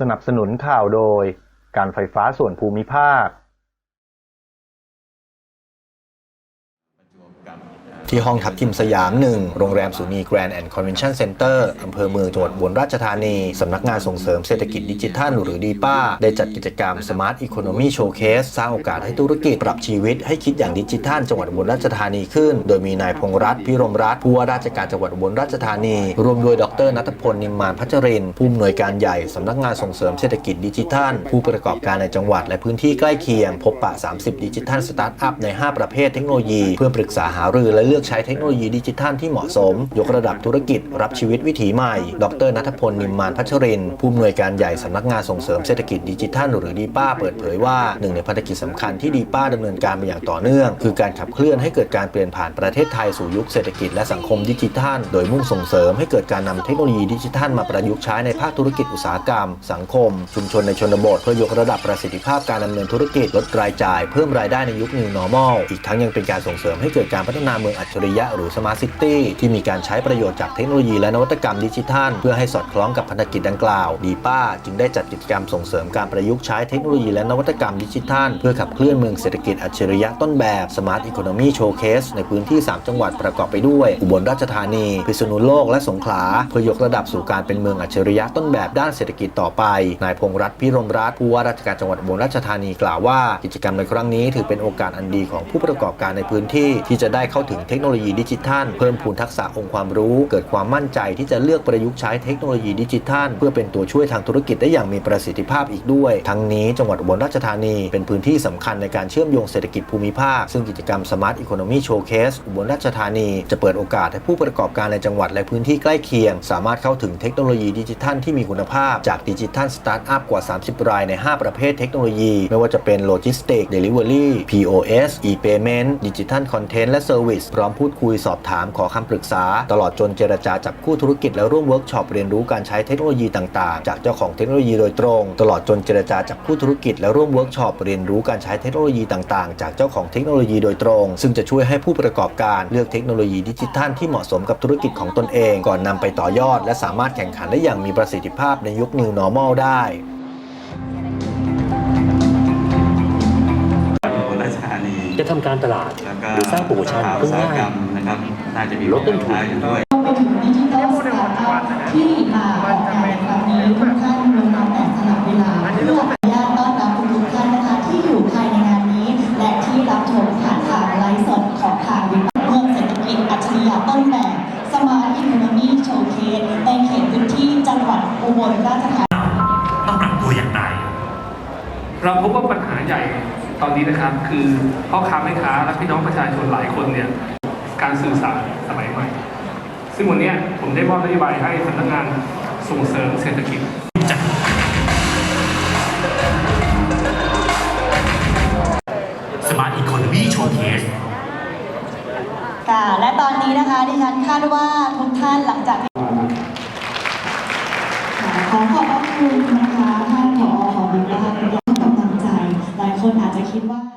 สนับสนุนข่าวโดย การไฟฟ้าส่วนภูมิภาค ที่ห้องทับทิมสยามหนึ่งโรงแรมสุนีแกรนด์แอนด์คอนเวนชั่นเซ็นเตอร์อำเภอเมืองจังหวัดอุบลราชธานี สำนักงานส่งเสริมเศรษฐกิจดิจิทัลหรือดีป้า ได้จัดกิจกรรม Smart Economy Showcase สร้างโอกาสให้ธุรกิจปรับชีวิตให้คิดอย่างดิจิทัลจังหวัดอุบลราชธานีขึ้น โดยมีนายพงรัตน์พิรมรัตน์ผู้ว่าราชการจังหวัดอุบลราชธานี รวมโดยดรนัทพลนิมมานพัชรินผู้อำนวยการใหญ่สำนักงานส่งเสริมเศรษฐกิจดิจิทัล ผู้ประกอบการในจังหวัดและพื้นที่ใกล้เคียง พบปะ 30 ดิจิทัลสตาร์ทอัพใน 5 ประเภทเทคโนโลยีเพื่อปรึกษาหาารือและเลือกใช้เทคโนโลยีดิจิทัลที่เหมาะสม ยกระดับธุรกิจ รับชีวิตวิถีใหม่ ดรนัทพล นิมมานพัชริน ผู้อำนวยการใหญ่สำนักงานส่งเสริมเศรษฐกิจดิจิทัลหรือดีป้าเปิดเผยว่าหนึ่งในภารกิจสำคัญที่ดีป้าดำเนินการมาอย่างต่อเนื่อง คือการขับเคลื่อนให้เกิดการเปลี่ยนผ่านประเทศไทยสู่ยุคเศรษฐกิจและสังคมดิจิทัล โดยมุ่งส่งเสริมให้เกิดการนำเทคโนโลยีดิจิทัลมาประยุกต์ใช้ในภาคธุรกิจอุตสาหกรรม สังคม ชุมชนในชนบทเพื่อยกระดับประสิทธิภาพการดำเนินธุรกิจลดรายจ่ายเพิ่มรายได้ในยุค New Normal อีกทั้งยังเป็นการส่งเสริมให้เกิดการพัฒนาเมืองอัจฉริยะหรือ Smart City ที่มีการใช้ประโยชน์จากเทคโนโลยีและนวัตกรรมดิจิทัล เพื่อให้สอดคล้องกับพันธกิจดังกล่าวดีป้าจึงได้จัดกิจกรรมส่งเสริมการประยุกต์ใช้เทคโนโลยีและนวัตกรรมดิจิทัล เพื่อขับเคลื่อนเมืองเศรษฐกิจอัจฉริยะต้นแบบ Smart Economy Showcase ในพื้นที่ 3 จังหวัดประกอบไปด้วย อุบลราชธานี พิษณุโลก และสงขลาเพื่อยกระดับสู่การเป็นเมืองอัจฉริยะต้นแบบด้านเศรษฐกิจต่อไปนายพงรัตน์พิรมรัตน์ผู้ว่าราชการจังหวัดอุบลราชธานีกล่าวว่า กิจกรรมในครั้งนี้ถือเป็นโอกาสอันดีของผู้ประกอบการในพื้นที่ที่จะได้เข้าถึงเทคโนโลยีดิจิทัล เพิ่มพูนทักษะองค์ความรู้ เกิดความมั่นใจที่จะเลือกประยุกต์ใช้เทคโนโลยีดิจิทัล เพื่อเป็นตัวช่วยทางธุรกิจได้อย่างมีประสิทธิภาพอีกด้วย ทั้งนี้จังหวัดอุบลราชธานีเป็นพื้นที่สำคัญในการเชื่อมโยงเศรษฐกิจภูมิภาค ซึ่งกิจกรรม Smart Economy Showcase อุบลราชธานี จะเปิดโอกาสให้ผู้ประกอบการในจังหวัดและพื้นที่ใกล้เคียง สามารถเข้าถึงเทคโนโลยีดิจิทัลที่มีคุณภาพจากดิจิทัลสตาร์ทอัพกว่า 30 รายใน 5 ประเภทเทคโนโลยี ไม่ว่าจะเป็นโลจิสติกเดลิเวอรี่ POS e-payment ดิจิทัลคอนเทนต์และเซอร์วิสพร้อมพูดคุยสอบถามขอคำปรึกษา ตลอดจนเจรจาจับคู่ธุรกิจและร่วมเวิร์กช็อปเรียนรู้การใช้เทคโนโลยีต่างๆ จากเจ้าของเทคโนโลยีโดยตรง ตลอดจนเจรจาจับคู่ธุรกิจและร่วมเวิร์กช็อปเรียนรู้การใช้เทคโนโลยีต่างๆ จากเจ้าของเทคโนโลยีโดยตรง ซึ่งจะช่วยให้ผู้ประกอบการเลือกเทคโนโลยีดิจิทัลที่เหมาะสมกับธุรกิจของตนเอง ก่อนนำไปต่อยอด และสามารถแข่งขันได้อย่างมีประสิทธิภาพในยุค New Normal ได้ ชธานีจะทำการตลาดแล้วก็หรือสร้างโปรโมชั่นอุเพื่ตอสาหง่ายกรรมนะครับน่าจะมีลดต้นทุนค้าอยู่ด้วย ไปถึงดิจิทัลสตาร์ทอัพที่มาออกงานในครั้งนี้ทุกท่านล้วนแล้วแต่สละเวลาเพื่ออนุญาตต้อนรับทุกๆท่านนะคะที่อยู่ภายในงานนี้ และที่รับชมผ่านทางไลฟ์สดของทางวิทยุเมืองเศรษฐกิจอัจฉริยะต้นแบบ Smart Economy Showcase ในเขตพื้นที่จังหวัดอุบลราชธานี ต้องปรับตัวอย่างไร เราพบว่าปัญหาใหญ่ ตอนนี้นะครับคือพ่อค้าแม่ค้าและพี่น้องประชาชนหลายคนเนี่ยการสื่อสารสมัยใหม่ ซึ่งวันนี้ผมได้มอบนโยบายให้สำนักงานส่งเสริมเศรษฐกิจสมาร์ทอีโคโนมีโชว์เคสค่ะและตอนนี้นะคะดิฉันคาดว่าทุกท่านหลังจาก อ